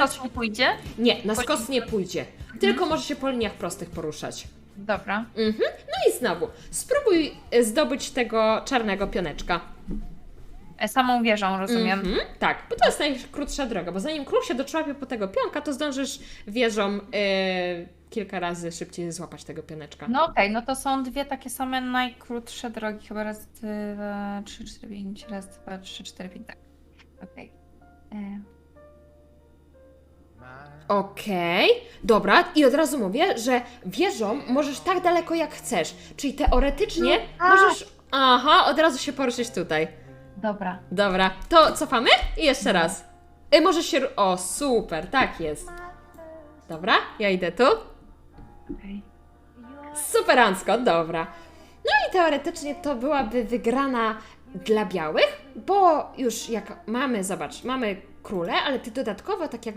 wybrać... nie pójdzie? Nie, na skos nie pójdzie. Tylko może się po liniach prostych poruszać. Dobra. Mhm. No i znowu, spróbuj e, zdobyć tego czarnego pioneczka. E, Samą wieżą, rozumiem. Mhm, tak, bo to jest najkrótsza droga, bo zanim król się doczłapie po tego pionka, to zdążysz wieżą e, kilka razy szybciej złapać tego pioneczka. No okej, no to są dwie takie same najkrótsze drogi. Chyba raz, dwa, trzy, cztery, pięć, raz, dwa, trzy, cztery, pięć, tak. Okej. E, Okej, dobra, i od razu mówię, że wieżą możesz tak daleko jak chcesz, czyli teoretycznie No tak. możesz... Aha, od razu się poruszyć tutaj. Dobra. Dobra, to cofamy i jeszcze raz. Y, możesz się... ru- O, super, tak jest. Dobra, ja idę tu. Okej. Superancko, dobra. No i teoretycznie to byłaby wygrana dla białych, bo już jak mamy, zobacz, mamy króle, ale ty dodatkowo tak jak